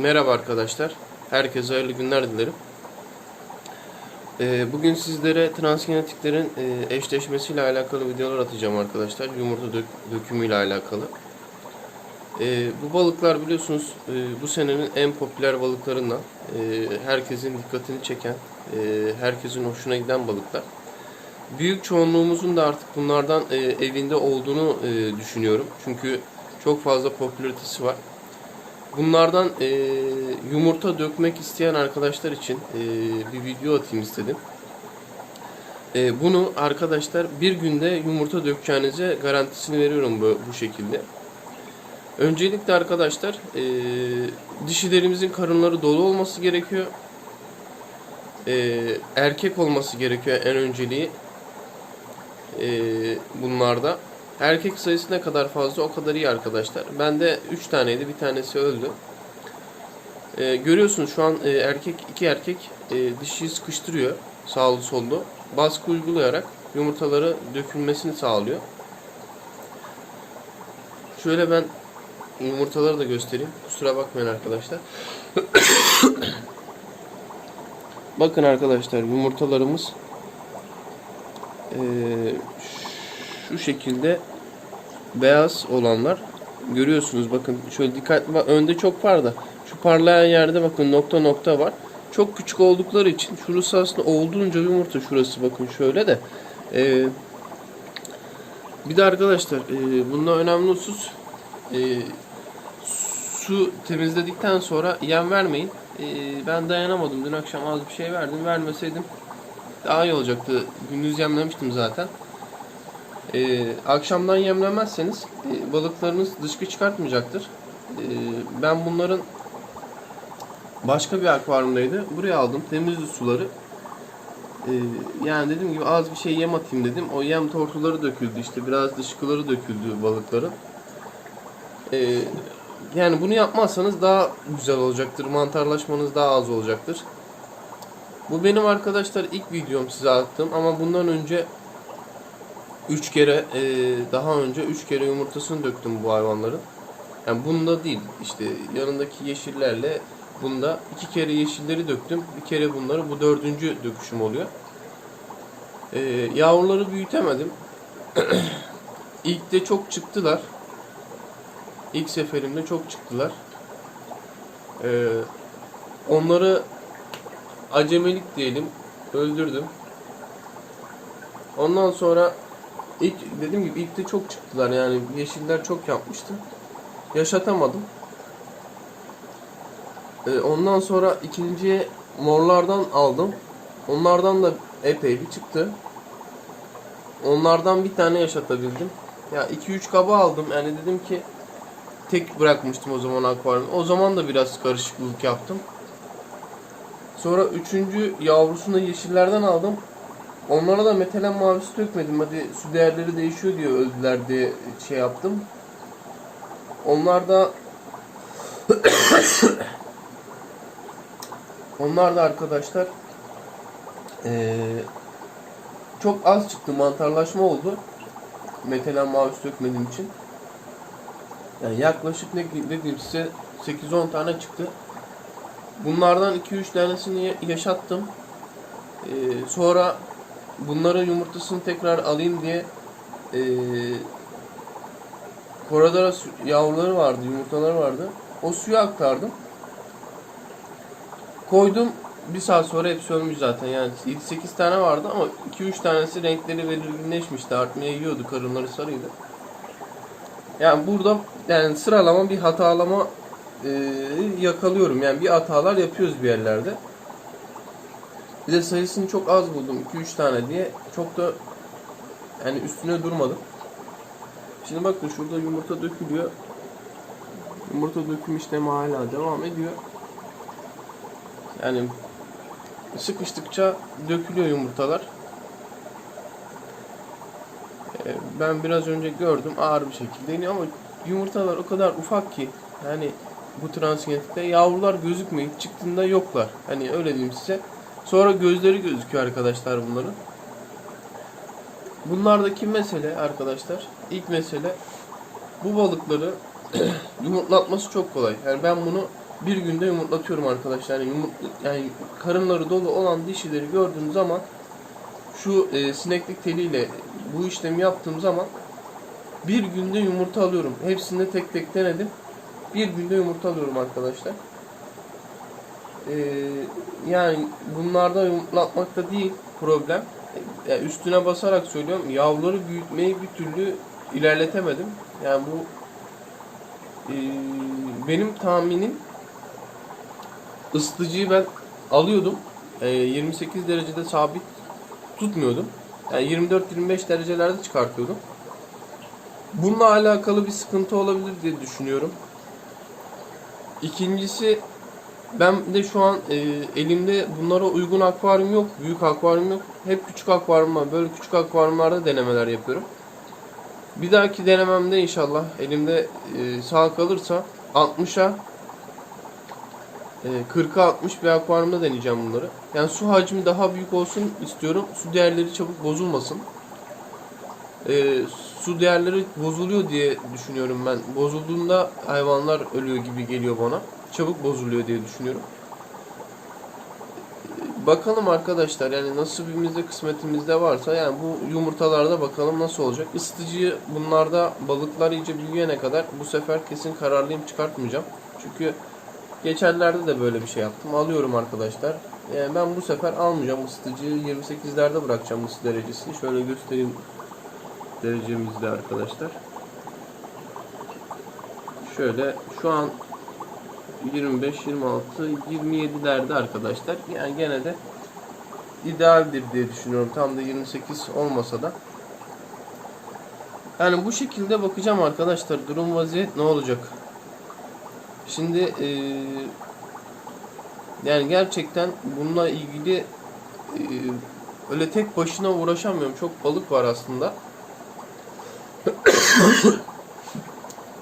Merhaba arkadaşlar. Herkese hayırlı günler dilerim. Ee, bugün sizlere transgenetiklerin e, eşleşmesiyle alakalı videolar atacağım arkadaşlar. Yumurta dök- dökümüyle alakalı. Ee, bu balıklar biliyorsunuz e, bu senenin en popüler balıklarından. E, herkesin dikkatini çeken, herkesin hoşuna giden balıklar. Büyük çoğunluğumuzun da artık bunlardan evinde olduğunu düşünüyorum. Çünkü çok fazla popülaritesi var. Bunlardan e, yumurta dökmek isteyen arkadaşlar için e, bir video atayım istedim. E, bunu arkadaşlar bir günde yumurta dökeceğinize garantisini veriyorum bu, bu şekilde. Öncelikle arkadaşlar e, dişilerimizin karınları dolu olması gerekiyor. E, erkek olması gerekiyor en önceliği e, bunlarda. Erkek sayısı ne kadar fazla o kadar iyi arkadaşlar. Bende 3 taneydi bir tanesi öldü. Ee, görüyorsunuz şu an e, erkek iki erkek e, dişiyi sıkıştırıyor sağlı sollu. Baskı uygulayarak yumurtaları dökülmesini sağlıyor. Şöyle ben yumurtaları da göstereyim. Kusura bakmayın arkadaşlar. Bakın arkadaşlar yumurtalarımız e, şu şekilde beyaz olanlar görüyorsunuz bakın şöyle dikkatli bak önde çok var da şu parlayan yerde bakın nokta nokta var. Çok küçük oldukları için şurası aslında olduğunca yumurta şurası bakın şöyle de Ee, bir de arkadaşlar e, bunda önemli husus e, su temizledikten sonra yem vermeyin. E, ben dayanamadım dün akşam az bir şey verdim vermeseydim daha iyi olacaktı. Gündüz yemlemiştim zaten. Ee, akşamdan yemlemezseniz e, balıklarınız dışkı çıkartmayacaktır. Ee, ben bunların başka bir akvaryumdaydı. Buraya aldım temizli suları. Ee, yani dediğim gibi az bir şey yem atayım dedim. O yem tortuları döküldü işte biraz dışkıları döküldü balıkların. Ee, yani bunu yapmazsanız daha güzel olacaktır. Mantarlaşmanız daha az olacaktır. Bu benim arkadaşlar ilk videom size attım ama bundan önce 3 kere e, daha önce 3 kere yumurtasını döktüm bu hayvanların. Yani bunda değil işte yanındaki yeşillerle bunda iki kere yeşilleri döktüm. Bir kere bunları bu dördüncü döküşüm oluyor. E, yavruları büyütemedim. İlk de çok çıktılar. İlk seferimde çok çıktılar. E, onları acemelik diyelim öldürdüm. Ondan sonra ilk dediğim gibi ilk de çok çıktılar yani yeşiller çok yapmıştı. Yaşatamadım. Ee, ondan sonra ikinciye morlardan aldım. Onlardan da epey bir çıktı. Onlardan bir tane yaşatabildim. Ya 2-3 kaba aldım. Yani dedim ki tek bırakmıştım o zaman akvaryum. O zaman da biraz karışıklık yaptım. Sonra üçüncü yavrusunu yeşillerden aldım. Onlara da metalen mavisi dökmedim. Hadi su değerleri değişiyor diye öldüler diye şey yaptım. Onlar da Onlar da arkadaşlar eee, çok az çıktı. Mantarlaşma oldu. Metalen mavisi dökmediğim için. Yani yaklaşık ne, diyeyim size 8-10 tane çıktı. Bunlardan 2-3 tanesini yaşattım. Ee, sonra bunların yumurtasını tekrar alayım diye ee, koradara yavruları vardı, yumurtaları vardı. O suya aktardım. Koydum. Bir saat sonra hepsi ölmüş zaten. Yani 7-8 tane vardı ama 2-3 tanesi renkleri belirginleşmişti. Artmaya yiyordu. Karınları sarıydı. Yani burada yani sıralama bir hatalama e, yakalıyorum. Yani bir hatalar yapıyoruz bir yerlerde. Bir de sayısını çok az buldum. 2-3 tane diye. Çok da yani üstüne durmadım. Şimdi bakın şurada yumurta dökülüyor. Yumurta döküm işlemi hala devam ediyor. Yani sıkıştıkça dökülüyor yumurtalar. Ee, Ben biraz önce gördüm ağır bir şekilde iniyor ama yumurtalar o kadar ufak ki yani bu transgenetikte yavrular gözükmüyor. Hiç Çıktığında yoklar. Hani öyle diyeyim size. Sonra gözleri gözüküyor arkadaşlar bunların. Bunlardaki mesele arkadaşlar ilk mesele bu balıkları yumurtlatması çok kolay. Yani ben bunu bir günde yumurtlatıyorum arkadaşlar. Yani, yumurt- yani karınları dolu olan dişileri gördüğüm zaman şu e, sineklik teliyle bu işlemi yaptığım zaman bir günde yumurta alıyorum. Hepsini tek tek denedim. Bir günde yumurta alıyorum arkadaşlar. Ee, yani bunlarda yumurtlatmakta değil problem. Yani üstüne basarak söylüyorum. Yavruları büyütmeyi bir türlü ilerletemedim. Yani bu e, benim tahminim ısıtıcıyı ben alıyordum. E, 28 derecede sabit tutmuyordum. Yani 24-25 derecelerde çıkartıyordum. Bununla alakalı bir sıkıntı olabilir diye düşünüyorum. İkincisi ben de şu an e, elimde bunlara uygun akvaryum yok. Büyük akvaryum yok. Hep küçük akvaryum var. Böyle küçük akvaryumlarda denemeler yapıyorum. Bir dahaki denememde inşallah elimde e, sağ kalırsa 60'a e, 40'a 60 bir akvaryumda deneyeceğim bunları. Yani su hacmi daha büyük olsun istiyorum. Su değerleri çabuk bozulmasın. E, su değerleri bozuluyor diye düşünüyorum ben. Bozulduğunda hayvanlar ölüyor gibi geliyor bana. Çabuk bozuluyor diye düşünüyorum. E, Bakalım arkadaşlar yani nasibimizde kısmetimizde varsa yani bu yumurtalarda bakalım nasıl olacak. Isıtıcıyı bunlarda balıklar iyice büyüyene kadar bu sefer kesin kararlıyım çıkartmayacağım. Çünkü geçenlerde de böyle bir şey yaptım. Alıyorum arkadaşlar. Yani ben bu sefer almayacağım ısıtıcıyı 28'lerde bırakacağım ısı derecesini. Şöyle göstereyim derecemizde arkadaşlar. Şöyle şu an 25, 26, 27'lerde arkadaşlar. Yani gene de idealdir diye düşünüyorum. Tam da 28 olmasa da. Yani bu şekilde bakacağım arkadaşlar. Durum vaziyet ne olacak? Şimdi eee, yani gerçekten bununla ilgili eee, öyle tek başına uğraşamıyorum. Çok balık var aslında.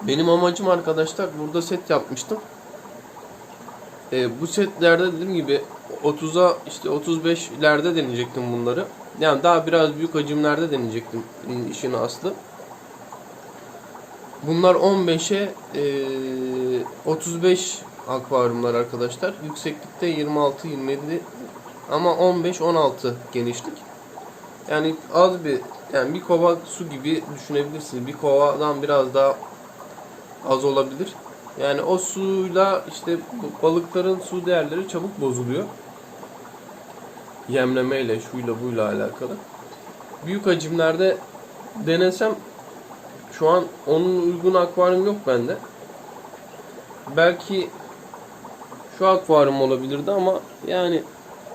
Benim amacım arkadaşlar burada set yapmıştım. E, bu setlerde dediğim gibi 30'a işte 35'lerde deneyecektim bunları. Yani daha biraz büyük hacimlerde deneyecektim işin aslı. Bunlar 15'e e, 35 akvaryumlar arkadaşlar. Yükseklikte 26 27 ama 15 16 genişlik. Yani az bir yani bir kova su gibi düşünebilirsiniz. Bir kovadan biraz daha az olabilir. Yani o suyla işte balıkların su değerleri çabuk bozuluyor. Yemlemeyle, şuyla buyla alakalı. Büyük hacimlerde denesem şu an onun uygun akvaryum yok bende. Belki şu akvaryum olabilirdi ama yani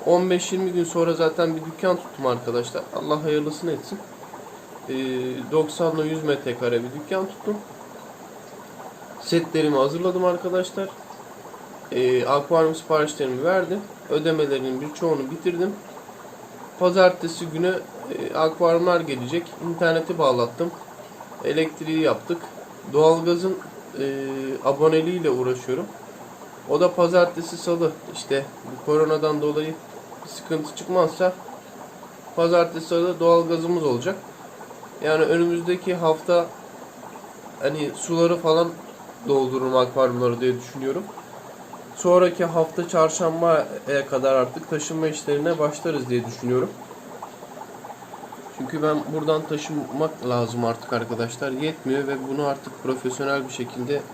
15-20 gün sonra zaten bir dükkan tuttum arkadaşlar. Allah hayırlısını etsin. Ee, 90 ile 100 metrekare bir dükkan tuttum. Setlerimi hazırladım arkadaşlar. Ee, akvaryum siparişlerimi verdim. Ödemelerinin birçoğunu bitirdim. Pazartesi günü e, akvaryumlar gelecek. İnterneti bağlattım. Elektriği yaptık. Doğalgazın e, aboneliğiyle uğraşıyorum. O da pazartesi salı işte bu koronadan dolayı bir sıkıntı çıkmazsa pazartesi salı doğalgazımız olacak. Yani önümüzdeki hafta hani suları falan doldururum akvaryumları diye düşünüyorum. Sonraki hafta çarşambaya kadar artık taşınma işlerine başlarız diye düşünüyorum. Çünkü ben buradan taşınmak lazım artık arkadaşlar. Yetmiyor ve bunu artık profesyonel bir şekilde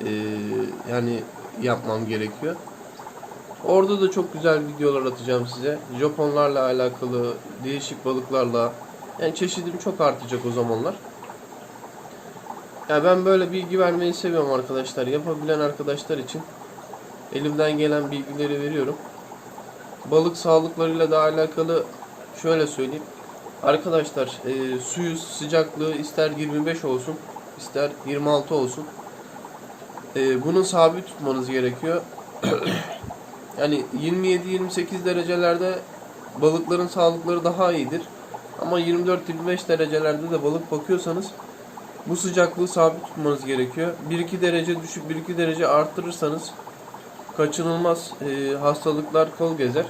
eee, yani yapmam gerekiyor. Orada da çok güzel videolar atacağım size. Japonlarla alakalı, değişik balıklarla. Yani çeşidim çok artacak o zamanlar. Ya ben böyle bilgi vermeyi seviyorum arkadaşlar. Yapabilen arkadaşlar için elimden gelen bilgileri veriyorum. Balık sağlıklarıyla da alakalı şöyle söyleyeyim. Arkadaşlar e, suyu sıcaklığı ister 25 olsun ister 26 olsun. E, bunu sabit tutmanız gerekiyor. yani 27-28 derecelerde balıkların sağlıkları daha iyidir. Ama 24-25 derecelerde de balık bakıyorsanız bu sıcaklığı sabit tutmanız gerekiyor. 1-2 derece düşüp 1-2 derece arttırırsanız kaçınılmaz e, hastalıklar kol gezer.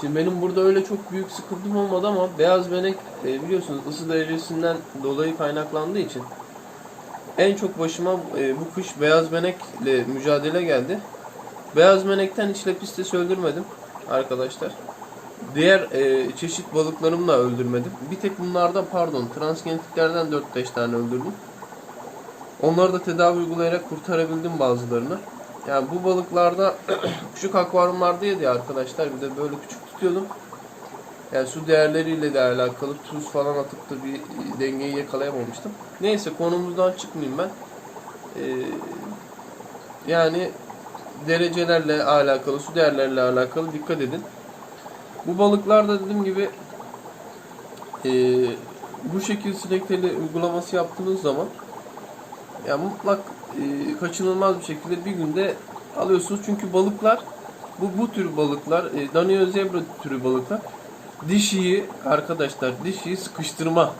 Şimdi benim burada öyle çok büyük sıkıntım olmadı ama beyaz benek e, biliyorsunuz ısı derecesinden dolayı kaynaklandığı için En çok başıma e, bu kış beyaz benekle mücadele geldi. Beyaz menekten hiç lepistesi öldürmedim arkadaşlar. Diğer e, çeşit balıklarımı da öldürmedim. Bir tek bunlarda pardon transgenetiklerden 4-5 tane öldürdüm. Onları da tedavi uygulayarak kurtarabildim bazılarını. Yani bu balıklarda küçük akvaryumlardaydı ya arkadaşlar. Bir de böyle küçük tutuyordum. Yani su değerleriyle de alakalı tuz falan atıp da bir dengeyi yakalayamamıştım. Neyse konumuzdan çıkmayayım ben. Ee, yani derecelerle alakalı, su değerleriyle alakalı dikkat edin. Bu balıklarda dediğim gibi ee, bu şekilde sinekteli uygulaması yaptığınız zaman ya mutlak e, kaçınılmaz bir şekilde bir günde alıyorsunuz. Çünkü balıklar bu bu tür balıklar e, Danio zebra türü balıklar dişiyi arkadaşlar dişiyi sıkıştırma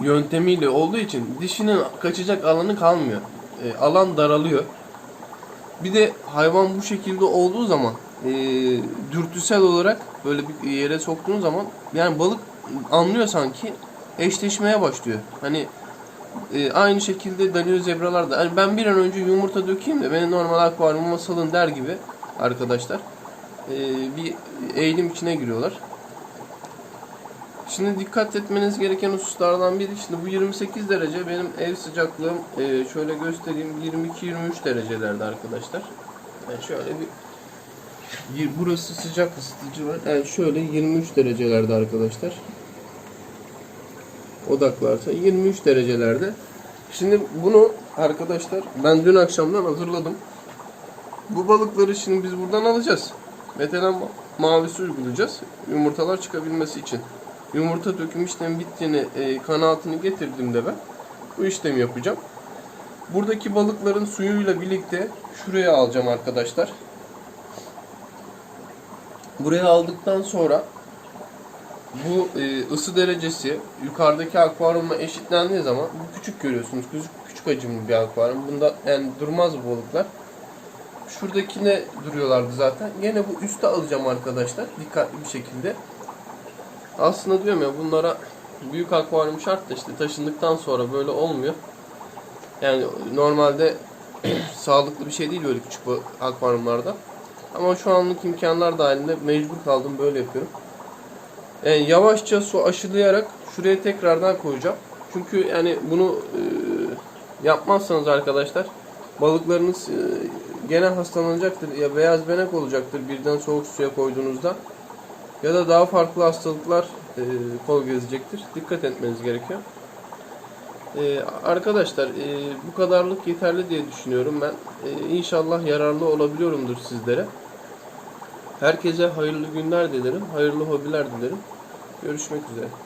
yöntemiyle olduğu için dişinin kaçacak alanı kalmıyor. E, alan daralıyor. Bir de hayvan bu şekilde olduğu zaman e, dürtüsel olarak böyle bir yere soktuğun zaman yani balık anlıyor sanki eşleşmeye başlıyor. Hani e, aynı şekilde Danio zebralar da hani ben bir an önce yumurta dökeyim de beni normal akvaryumuma salın der gibi arkadaşlar e, bir eğilim içine giriyorlar. Şimdi dikkat etmeniz gereken hususlardan biri şimdi bu 28 derece benim ev sıcaklığım e, şöyle göstereyim 22-23 derecelerde arkadaşlar. Yani şöyle bir- burası sıcak ısıtıcı var. Yani şöyle 23 derecelerde arkadaşlar odaklarsa 23 derecelerde. Şimdi bunu arkadaşlar ben dün akşamdan hazırladım. Bu balıkları şimdi biz buradan alacağız. Metalen ma- mavisi uygulayacağız. Yumurtalar çıkabilmesi için. Yumurta döküm işlemi bittiğini, e, kanaatini getirdiğimde ben bu işlemi yapacağım. Buradaki balıkların suyuyla birlikte şuraya alacağım arkadaşlar. Buraya aldıktan sonra bu e, ısı derecesi yukarıdaki akvaryumla eşitlendiği zaman bu küçük görüyorsunuz. Küçük, küçük hacimli bir akvaryum. Bunda yani durmaz bu balıklar. Şuradakine duruyorlardı zaten. Yine bu üste alacağım arkadaşlar. Dikkatli bir şekilde. Aslında diyorum ya bunlara büyük akvaryum şart da işte taşındıktan sonra böyle olmuyor. Yani normalde sağlıklı bir şey değil böyle küçük akvaryumlarda. Ama şu anlık imkanlar dahilinde mecbur kaldım böyle yapıyorum. Yani yavaşça su aşılayarak şuraya tekrardan koyacağım. Çünkü yani bunu e, yapmazsanız arkadaşlar balıklarınız e, gene hastalanacaktır ya beyaz benek olacaktır birden soğuk suya koyduğunuzda ya da daha farklı hastalıklar e, kol gezecektir. Dikkat etmeniz gerekiyor. E, arkadaşlar e, bu kadarlık yeterli diye düşünüyorum ben. E, inşallah yararlı olabiliyorumdur sizlere. Herkese hayırlı günler dilerim. Hayırlı hobiler dilerim. Görüşmek üzere.